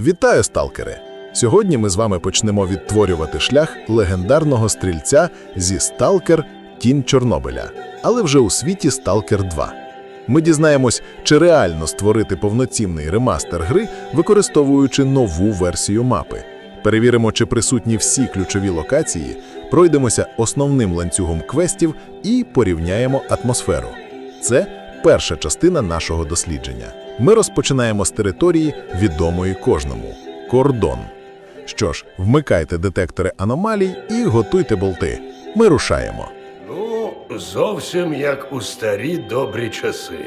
Вітаю, сталкери! Сьогодні ми з вами почнемо відтворювати шлях легендарного стрільця зі Сталкер Тінь Чорнобиля, але вже у світі Сталкер 2. Ми дізнаємось, чи реально створити повноцінний ремастер гри, використовуючи нову версію мапи. Перевіримо, чи присутні всі ключові локації, пройдемося основним ланцюгом квестів і порівняємо атмосферу. Це перша частина нашого дослідження. Ми розпочинаємо з території, відомої кожному кордон. Що ж, вмикайте детектори аномалій і готуйте болти. Ми рушаємо. Ну, зовсім як у старі добрі часи.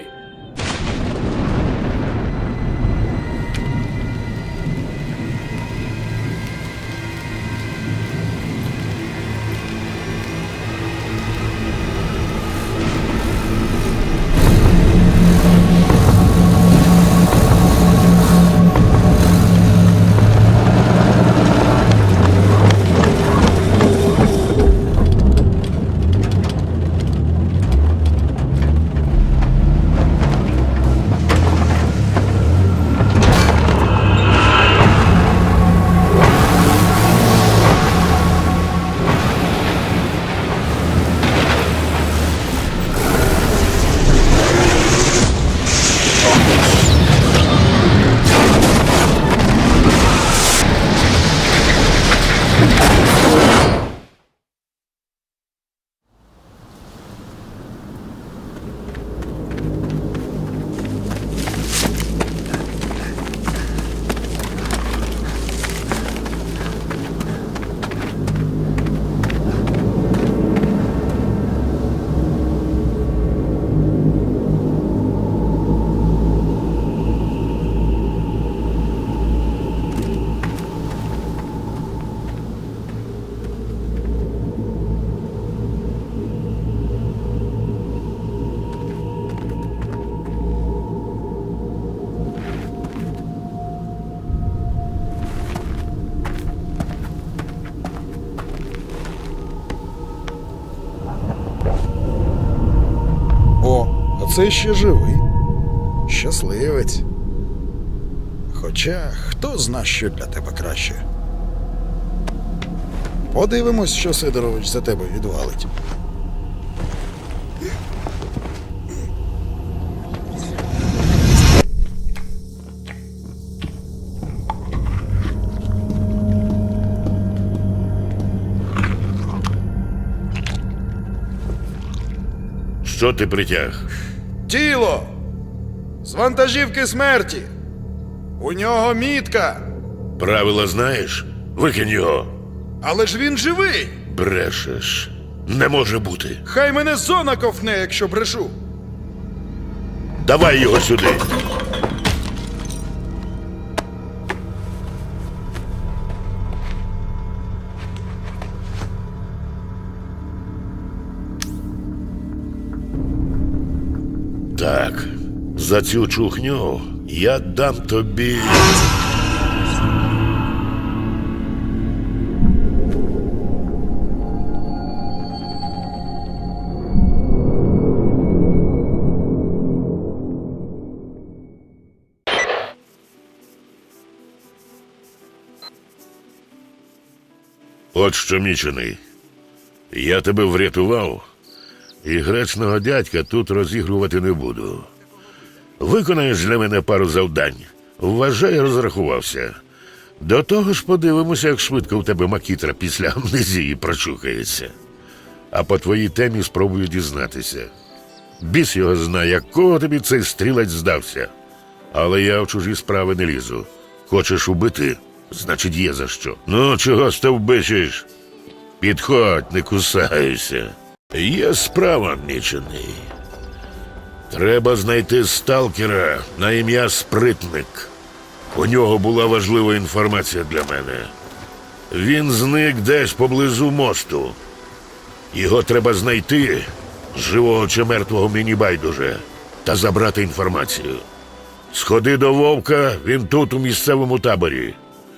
О, а це ще живий. Щасливець. Хоча хто зна, що для тебе краще. Подивимось, що Сидорович за тебе відвалить. Що ти притяг? Тіло! З вантажівки смерті! У нього мітка! Правила знаєш? Викинь його. Але ж він живий! Брешеш. Не може бути. Хай мене зона ковне, якщо брешу! Давай його сюди. Так, за цю чухню я дам тобі. От що мічений. Я тебе врятував, і гречного дядька тут розігрувати не буду. Виконаєш для мене пару завдань. Вважай, розрахувався. До того ж подивимося, як швидко в тебе макітра після амнезії прочухається. А по твоїй темі спробую дізнатися. Біс його знає, якого тобі цей стрілець здався. Але я в чужі справи не лізу. Хочеш убити? Значить, є за що. Ну, чого стовбичиш? Підходь, не кусайся. Є справа, мічений. Треба знайти сталкера на ім'я Спритник. У нього була важлива інформація для мене. Він зник десь поблизу мосту. Його треба знайти, живого чи мертвого мені байдуже, та забрати інформацію. Сходи до вовка, він тут, у місцевому таборі.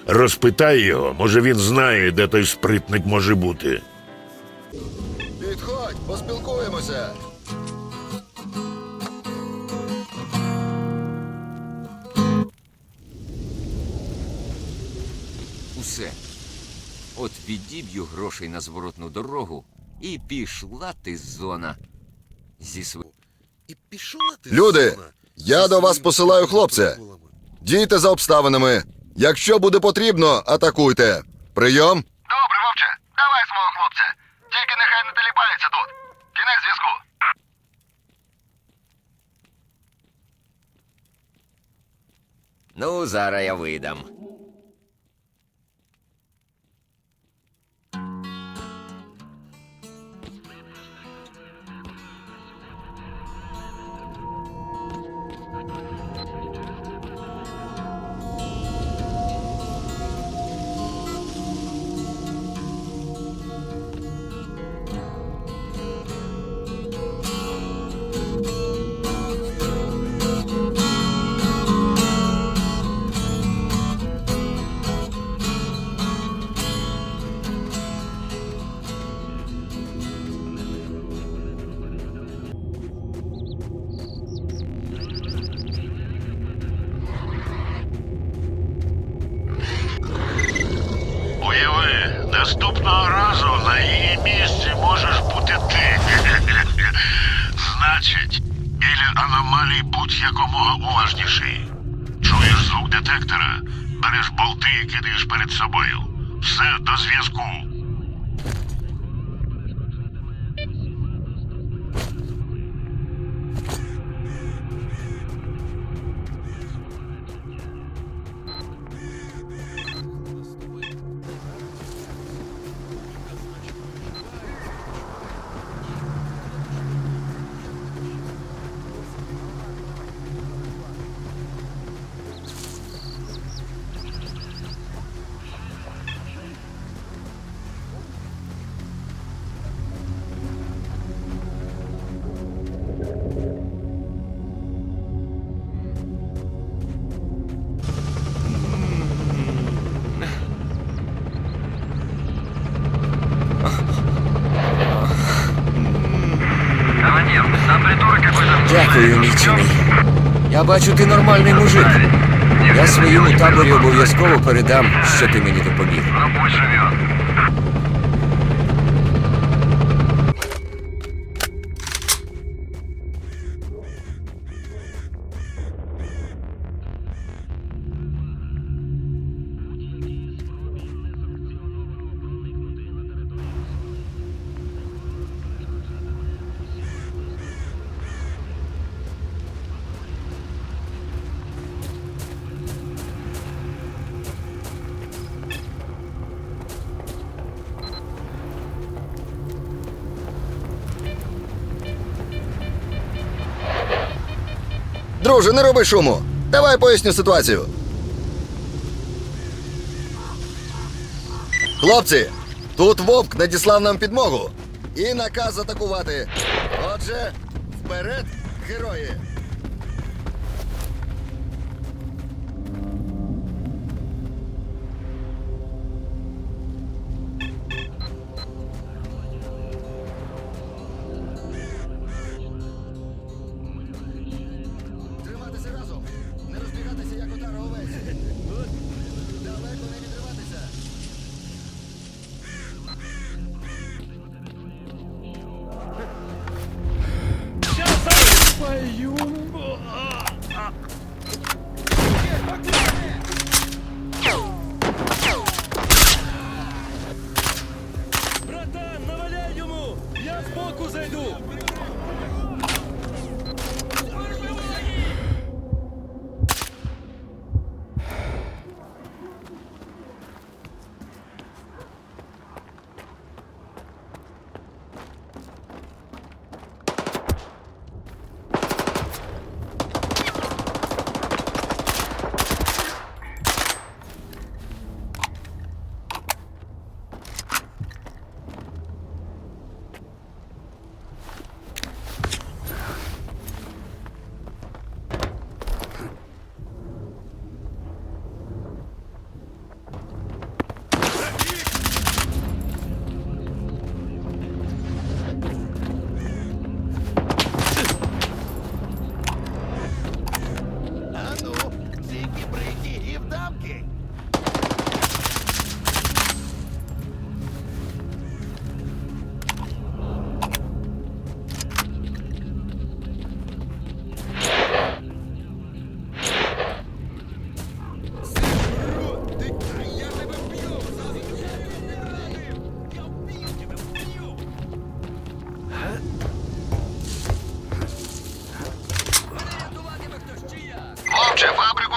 Розпитай його, може він знає, де той спритник може бути. Поспілкуємося. усе. От відіб'ю грошей на зворотну дорогу, і пішла ти зона. Зі св... Люди, я до вас посилаю хлопця. Дійте за обставинами. Якщо буде потрібно, атакуйте. Прийом. Добре, вовче, давай свого хлопця. Тільки нехай не теліпається тут. Кінець зв'язку. Ну, зараз я видам. Наступного разу на її місці можеш бути ти. Значить, біля аномалій будь якомога уважніший. Чуєш звук детектора, береш болти і кидаєш перед собою. Все до зв'язку. Я бачу, ти нормальний мужик. Я своєму таборі обов'язково передам, що ти мені допоміг. Друже, не роби шуму. Давай поясню ситуацію. Хлопці, тут вовк надіслав нам підмогу. І наказ атакувати. Отже, вперед, герої!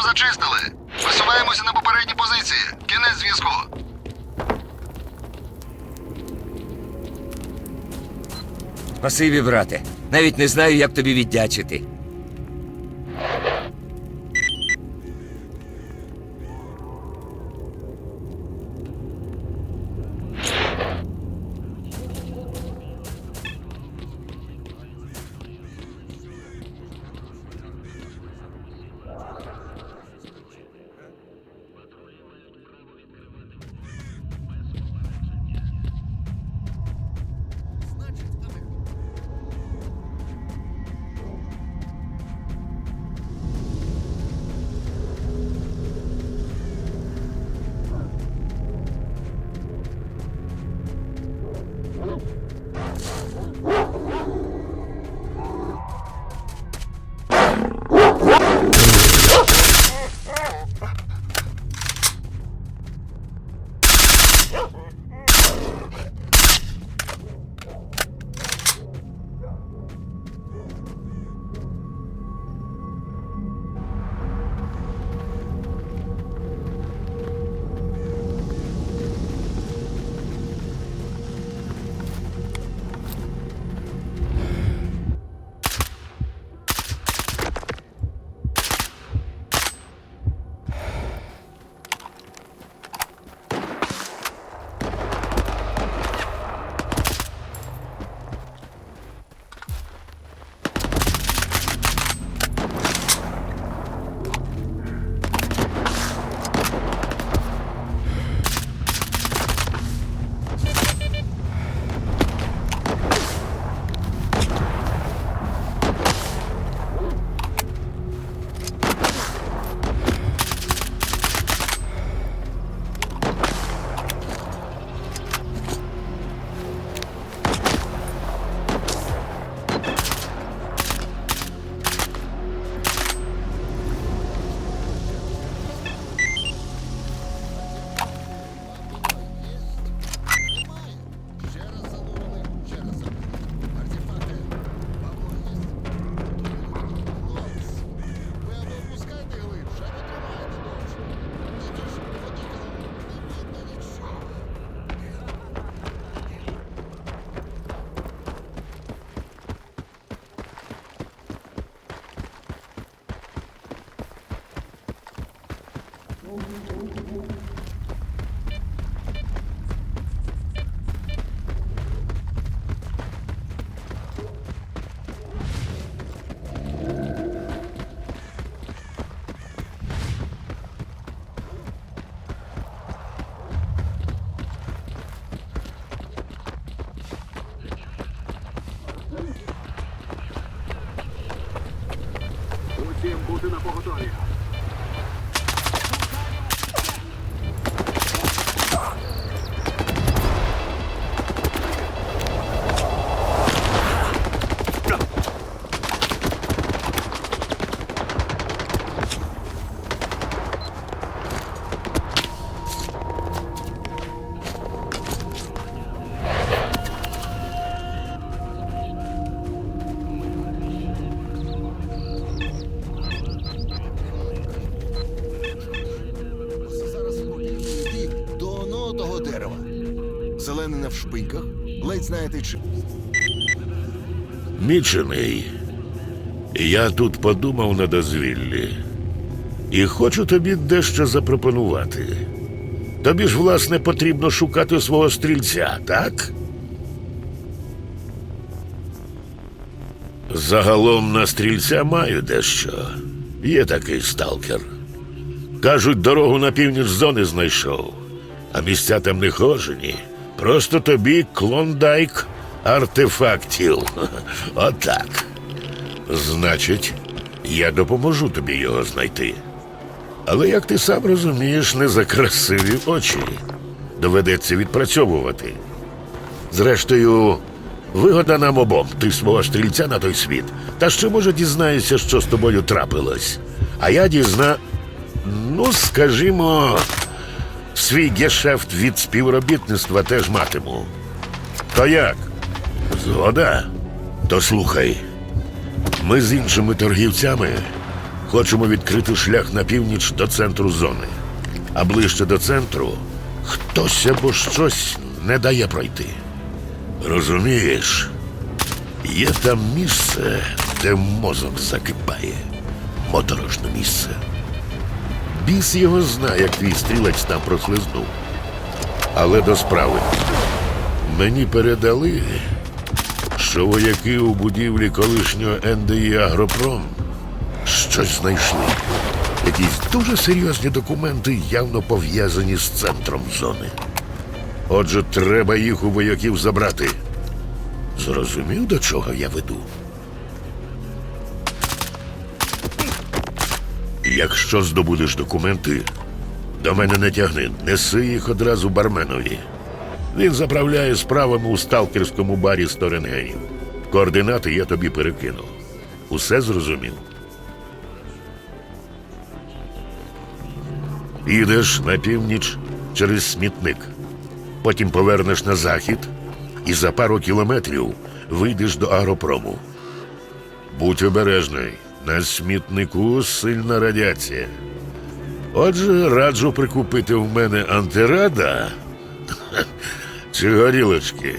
зачистили. Висуваємося на попередні позиції. Кінець зв'язку. Спасибі, брате. Навіть не знаю, як тобі віддячити. Зараз Зелений на вшпиньках, ледь знаєте чи. Мічений, я тут подумав на дозвіллі. І хочу тобі дещо запропонувати. Тобі ж, власне, потрібно шукати свого стрільця, так? Загалом на стрільця маю дещо. Є такий сталкер. Кажуть, дорогу на північ зони знайшов, а місця там не хожені. Просто тобі клондайк артефактів. Отак. Значить, я допоможу тобі його знайти. Але, як ти сам розумієш, не за красиві очі. Доведеться відпрацьовувати. Зрештою, вигода нам обом. Ти свого стрільця на той світ. Та ще, може, дізнаєшся, що з тобою трапилось. А я дізна. Ну, скажімо, свій гешефт від співробітництва теж матиму. То як? Згода? То слухай. Ми з іншими торгівцями хочемо відкрити шлях на північ до центру зони. А ближче до центру хтось або щось не дає пройти. Розумієш? Є там місце, де мозок закипає. Моторошне місце. Біс його знає, як твій стрілець там прослизнув. Але до справи. Мені передали, що вояки у будівлі колишнього НДІ Агропром щось знайшли. Якісь дуже серйозні документи, явно пов'язані з центром зони. Отже, треба їх у вояків забрати. Зрозумів, до чого я веду? Якщо здобудеш документи, до мене не тягни, неси їх одразу барменові. Він заправляє справами у сталкерському барі Сторінгенів. Координати я тобі перекину. Усе зрозумів. Ідеш на північ через смітник. Потім повернеш на захід і за пару кілометрів вийдеш до агропрому. Будь обережний, на смітнику сильна радіація. Отже, раджу прикупити в мене антирада чи горілочки.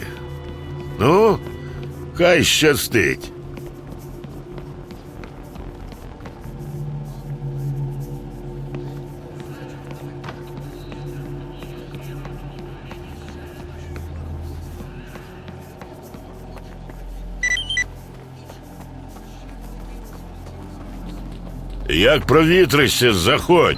Ну, хай щастить. Як провітришся, заходь.